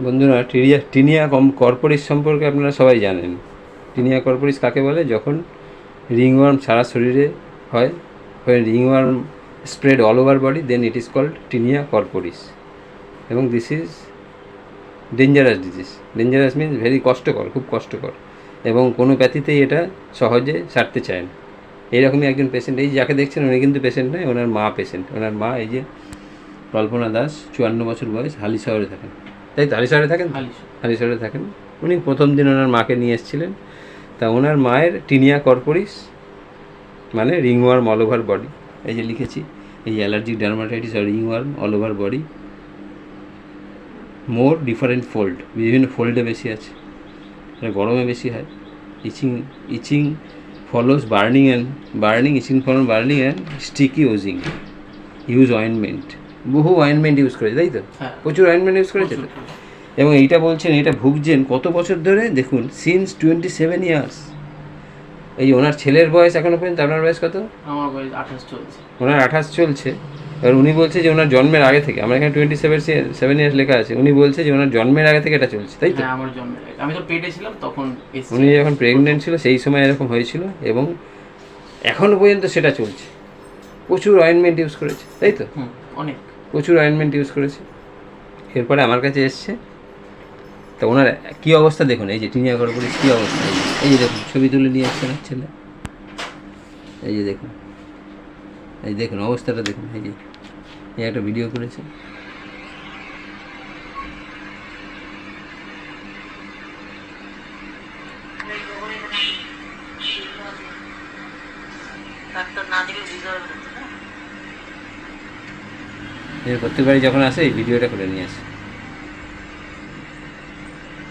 বন্ধুরা, tinea tinea কম corporis সম্পর্কে আপনারা সবাই জানেন। টিনিয়া কর্পোরিস কাকে বলে? যখন রিংওয়ার্ম সারা শরীরে হয়, when ringworm spread all over body then it is called tinea corporis. এবং this is dangerous disease dangerous means very কষ্টকর, খুব কষ্টকর। এবং কোনো প্যাথিতেই এটা সহজে সারতে চায় না। এইরকমই একজন পেশেন্ট এই যাকে দেখছেন, উনি কিন্তু পেশেন্ট নয়, ওনার মা পেশেন্ট ওনার মা এই যে কল্পনা দাস, চুয়ান্ন বছর বয়স হালি শহরে থাকেন। তাই তো হালি শহরে থাকেন? হালিশ থাকেন। উনি প্রথম দিন ওনার মাকে নিয়ে এসেছিলেন। তা ওনার মায়ের টিনিয়া কর্পোরিস মানে রিংওয়ার্ম অল ওভার বডি এই যে লিখেছি এই অ্যালার্জিক ডার্মাটাইটিস আর ringworm all over body more different fold বিভিন্ন ফোল্ডে বেশি আছে। গরমে বেশি হয়। Itching itching follows burning and burning itching follow burning and sticky oozing use ointment বহু অয়েনমেন্ট ইউজ করেছে তাই তো? হ্যাঁ। প্রচুর অয়েনমেন্ট ইউজ করেছে তো? এবং এইটা বলছেন এটা ভুগছেন কত বছর ধরে? দেখুন সিন্স টোয়েন্টি সেভেন ইয়ার্স এই ওনার ছেলের বয়স এখনও পর্যন্ত আপনার বয়স কত? আমার বয়স আঠাশ চলছে। ওনার আঠাশ চলছে। এবার উনি বলছে যে ওনার জন্মের আগে থেকে আমার এখানে টোয়েন্টি সেভেন সেভেন ইয়ার্স লেখা আছে উনি বলছে যে ওনার জন্মের আগে থেকে এটা চলছে তাই তো? হ্যাঁ আমার জন্মের আমি তো পেটে ছিলাম তখন উনি যখন প্রেগনেন্ট ছিল সেই সময় এরকম হয়েছিল এবং এখনও পর্যন্ত সেটা চলছে। প্রচুর অয়েনমেন্ট ইউজ করেছে তাই তো? অনেক। প্রচুর অয়েনমেন্ট ইউজ করেছে। এরপরে আমার কাছে এসছে। তো ওনার কী অবস্থা দেখুন, এই যে টিনিয়া গড়বড়ি কী অবস্থা? এই যে- দেখুন, ছবি তুলে নিয়ে আসছে না ছেলে। এই যে দেখুন, এই দেখুন, অবস্থাটা দেখুন, এই যে। একটা ভিডিও করেছে। প্রত্যেকবারই যখন আসে এই ভিডিওটা করে নিয়ে আসে।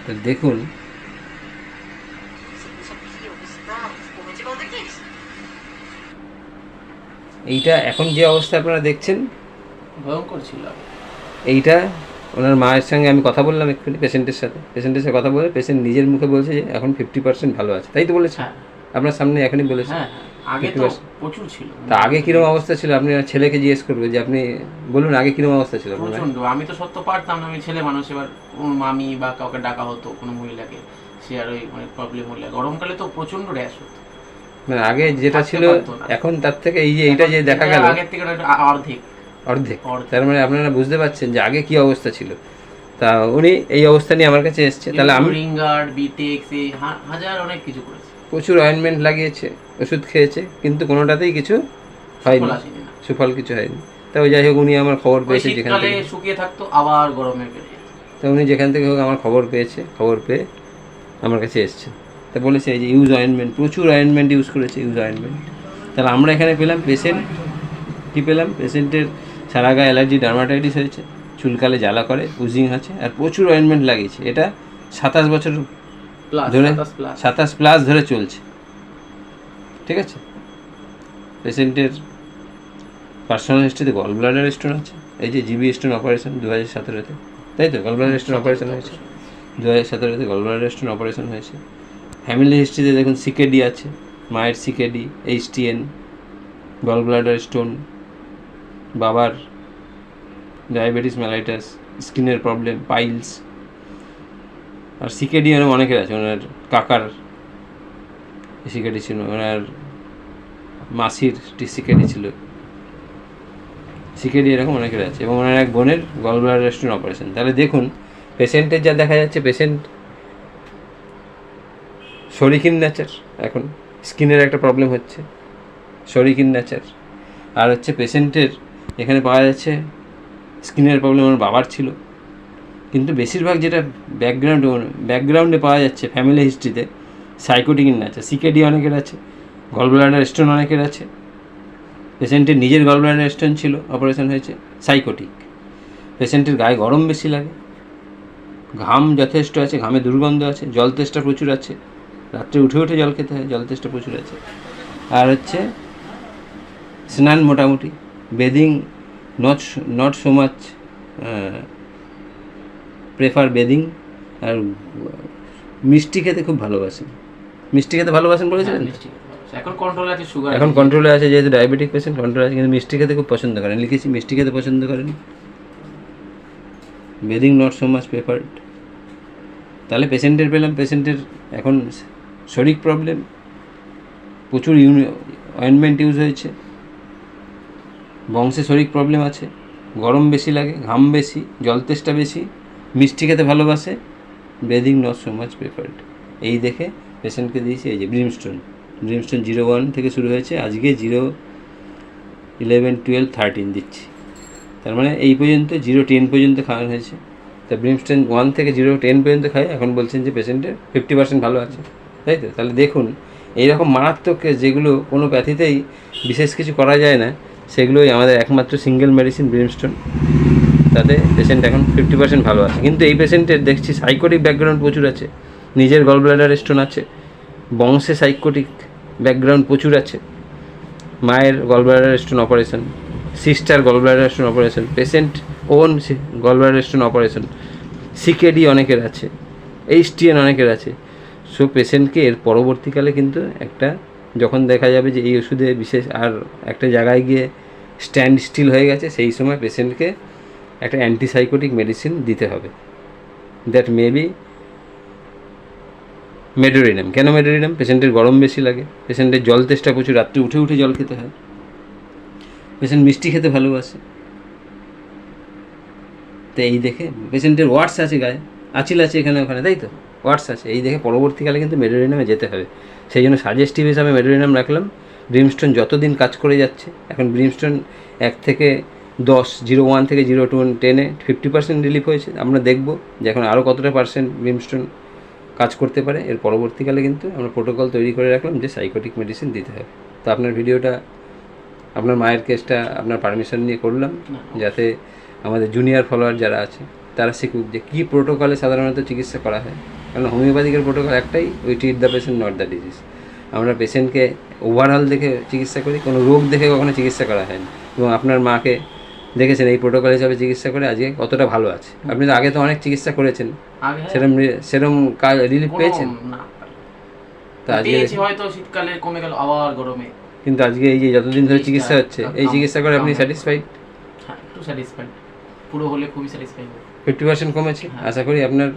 তো দেখুন। এইটা এখন যে অবস্থা আপনারা দেখছেন ভয়ঙ্কর ছিল। এইটা ওনার মায়ের সঙ্গে আমি কথা বললাম এক্ষুনি পেশেন্টের সাথে। পেশেন্টের সাথে কথা বলে পেশেন্ট নিজের মুখে বলছে যে এখন ফিফটি পার্সেন্ট ভালো আছে। তাই তো বলেছে হ্যাঁ। আপনার সামনে এখনই বলেছে। হ্যাঁ হ্যাঁ। আগে তো প্রচুর ছিল। তা আগে কীরকম অবস্থা ছিল? আপনি ছেলেকে জিজ্ঞেস করব যে আপনি বলুন আগে কীরকম অবস্থা ছিল প্রচণ্ড আমি তো সত্য পারতাম না আমি ছেলে মানুষ। এবার কোনো মামি বা কাউকে ডাকা হতো কোনো মহিলাকে সে আর ওই অনেক প্রবলেম হলে। গরমকালে তো প্রচণ্ড র্যাশ হতো। মানে আগে যেটা ছিল এখন তার থেকে এই যে এইটা যে দেখা গেল আগের থেকে অর্ধেক। অর্ধেক। তার মানে আপনারা বুঝতে পারছেন যে আগে কি অবস্থা ছিল। তা উনি এই অবস্থা নিয়ে আমার কাছে এসছে। তাহলে আমি রিঙ্গার্ড বিটেক্স হা- হাজার অনেক কিছু করেছে। প্রচুর অয়েনমেন্ট লাগিয়েছে ওষুধ খেয়েছে কিন্তু কোনোটাতেই কিছু হয়নি। সুফল কিছু হয়নি। তবে যাই হোক উনি আমার খবর পেয়েছে যেখান থেকে। শুকিয়ে থাকতো আবার গরমে তো উনি যেখান থেকে হোক আমার খবর পেয়েছে খবর পেয়ে আমার কাছে এসছে। তা বলেছে এই যে ইউজ অয়েনমেন্ট প্রচুর অয়েনমেন্ট ইউজ করেছে ইউজ অয়েনমেন্ট তাহলে আমরা এখানে পেলাম পেশেন্ট কী পেলাম? পেশেন্টের সারা গায়ে অ্যালার্জি ডার্মাটাইটিস হয়েছে চুলকালে জ্বালা করে উজিং আছে আর প্রচুর অয়েনমেন্ট লাগিয়েছে। এটা সাতাশ বছর ধরে সাতাশ প্লাস ধরে চলছে। ঠিক আছে? পেশেন্টের পার্সোনাল হিস্ট্রিতে গল ব্লাডার স্টোন আছে। এই যে জিবি স্টোন অপারেশন দু হাজার সতেরোতে তাই তো? গল ব্লাডার স্টোন অপারেশন হয়েছে। দু হাজার সতেরোতে গল ব্লাডার স্টোন অপারেশন হয়েছে ফ্যামিলি হিস্ট্রিতে দেখুন সিকেডি আছে। মায়ের CKD HTN gall bladder stone বাবার ডায়াবেটিস ম্যালাইটাস স্কিনের প্রবলেম পাইলস আর সিকেডি এরকম অনেকের আছে, ওনার কাকার সিকেডি ছিল, ওনার মাসির সিকেডি ছিল। সিকেডি এরকম অনেকের আছে এবং ওনার এক বোনের গলব্লাডার রেস্টুরেন্ট অপারেশন তাহলে দেখুন পেশেন্টের যা দেখা যাচ্ছে পেশেন্ট শরিকিন নেচার, এখন স্কিনের একটা প্রবলেম হচ্ছে শরিকিন নেচার। আর হচ্ছে পেশেন্টের এখানে পাওয়া যাচ্ছে, স্কিনের প্রবলেম ওনার বাবার ছিল। কিন্তু বেশিরভাগ যেটা ব্যাকগ্রাউন্ড ব্যাকগ্রাউন্ডে পাওয়া যাচ্ছে ফ্যামিলি হিস্ট্রিতে সাইকোটিক আছে সিকেডি অনেকের আছে গলব্লাডার স্টোন অনেকের আছে পেশেন্টের নিজের গলব্লাডার স্টোন ছিল অপারেশন হয়েছে সাইকোটিক পেশেন্টের গায়ে গরম বেশি লাগে, ঘাম যথেষ্ট আছে, ঘামে দুর্গন্ধ আছে, জল তেষ্টা প্রচুর আছে, রাত্রে উঠে উঠে জল খেতে হয়, জল তেষ্টা প্রচুর আছে, আর হচ্ছে স্নান মোটামুটি bathing not not so much prefer bathing আর মিষ্টি খেতে খুব ভালোবাসেন। মিষ্টি খেতে ভালোবাসেন বলেছিলেন? মিষ্টি এখন কন্ট্রোল আছে সুগার এখন কন্ট্রোলে আছে যেহেতু ডায়াবেটিক পেশেন্ট কন্ট্রোল আছে কিন্তু মিষ্টি খেতে খুব পছন্দ করেন। লিখেছি মিষ্টি খেতে পছন্দ করেন? Bathing not so much preferred তাহলে পেশেন্টের পেলাম পেশেন্টের এখন শরীর প্রবলেম প্রচুর ইউনি অয়েনমেন্ট ইউজ হয়েছে। বংশে শরীর প্রবলেম আছে গরম বেশি লাগে ঘাম বেশি জল তেষ্টা বেশি। মিষ্টি খেতে ভালোবাসে bathing not so much preferred এই দেখে পেশেন্টকে দিয়েছি এই যে ব্রিমস্টোন ব্রিমস্টোন জিরো ওয়ান থেকে শুরু হয়েছে, আজকে জিরো ইলেভেন টুয়েলভ থার্টিন দিচ্ছি। তার মানে এই পর্যন্ত জিরো টেন পর্যন্ত খাওয়ানো হয়েছে। তা ব্রিমস্টোন ওয়ান থেকে জিরো টেন পর্যন্ত খাই এখন বলছেন যে পেশেন্টের ফিফটি পার্সেন্ট ভালো আছে। তাই তো? তাহলে দেখুন, এইরকম মারাত্মক কেস যেগুলো কোনো প্যাথিতেই বিশেষ কিছু করা যায় না, সেগুলোই আমাদের একমাত্র সিঙ্গেল মেডিসিন ব্রিমস্টোন তাতে পেশেন্ট এখন ফিফটি পার্সেন্ট ভালো আছে। কিন্তু এই পেশেন্টের দেখছি সাইকোটিক ব্যাকগ্রাউন্ড প্রচুর আছে। নিজের গল ব্লাডার স্টোন আছে। বংশে সাইকোটিক ব্যাকগ্রাউন্ড প্রচুর আছে। মায়ের gall bladder stone operation sister gall bladder stone operation patient own gall bladder stone operation CKD অনেকের আছে এইচটিএন অনেকের আছে। সো পেশেন্টকে এর পরবর্তীকালে কিন্তু একটা যখন দেখা যাবে যে এই ওষুধে বিশেষ আর একটা জায়গায় গিয়ে স্ট্যান্ড স্টিল হয়ে গেছে, সেই সময় পেশেন্টকে একটা অ্যান্টিসাইকোটিক মেডিসিন দিতে হবে। That may be medorrhinum. কেন মেডোরিনাম? পেশেন্টের গরম বেশি লাগে। পেশেন্টের জল তেষ্টা প্রচুর। রাত্রে উঠে উঠে জল খেতে হয়। পেশেন্ট মিষ্টি খেতে ভালোবাসে। তো এই দেখে পেশেন্টের ওয়ার্ডস আছে গায়ে। আচিল আছে এখানে ওখানে, তাই তো? ওয়ার্ডস আছে। এই দেখে পরবর্তীকালে কিন্তু মেডোরিনামে যেতে হবে। সেই জন্য সাজেস্টিভ হিসাবে মেডোরিনাম রাখলাম। ব্রিমস্টোন যতদিন কাজ করে যাচ্ছে, এখন ব্রিমস্টোন এক থেকে দশ জিরো ওয়ান থেকে জিরো টু টেনে ফিফটি পার্সেন্ট রিলিফ হয়েছে। আমরা দেখব যে এখন আরও কতটা পার্সেন্ট ব্রিমস্টোন কাজ করতে পারে। এর পরবর্তীকালে কিন্তু আমরা প্রোটোকল তৈরি করে রাখলাম যে সাইকোটিক মেডিসিন দিতে হবে। তো আপনার ভিডিওটা আপনার মায়ের কেসটা আপনার পারমিশন নিয়ে করলাম যাতে আমাদের জুনিয়র ফলোয়ার যারা আছে তারা শিখুক যে কী প্রোটোকলে সাধারণত চিকিৎসা করা হয়। কারণ হোমিওপ্যাথিকের প্রোটোকল একটাই we treat the patient not the disease আমরা পেশেন্টকে ওভারঅল দেখে চিকিৎসা করি কোনো রোগ দেখে কখনো চিকিৎসা করা হয় না এবং আপনার মাকে দেখেছেন এই প্রোটোকল হিসাবে চিকিৎসা করে আজকে কতটা ভালো আছে। আপনি তো আগে তো অনেক চিকিৎসা করেছেন। সেরকম সেরম সেরম কাজ রিলিফ পেয়েছেন? তো আজকে হয়তো শীতকালে কমে গেল আবার গরমে। কিন্তু আজকে এই যে যতদিন ধরে চিকিৎসা হচ্ছে এই চিকিৎসা করে আপনি স্যাটিসফাইড হ্যাঁ একটু স্যাটিসফাইড পুরো হলে খুবই স্যাটিসফাইড ফিফটি পার্সেন্ট কমেছে? হ্যাঁ। আশা করি আপনার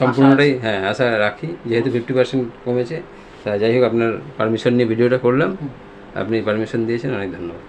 সম্পূর্ণটাই হ্যাঁ আশা রাখি যেহেতু ফিফটি পার্সেন্ট কমেছে। তা যাই হোক আপনার পারমিশন নিয়ে ভিডিওটা করলাম। আপনি পারমিশন দিয়েছেন অনেক ধন্যবাদ।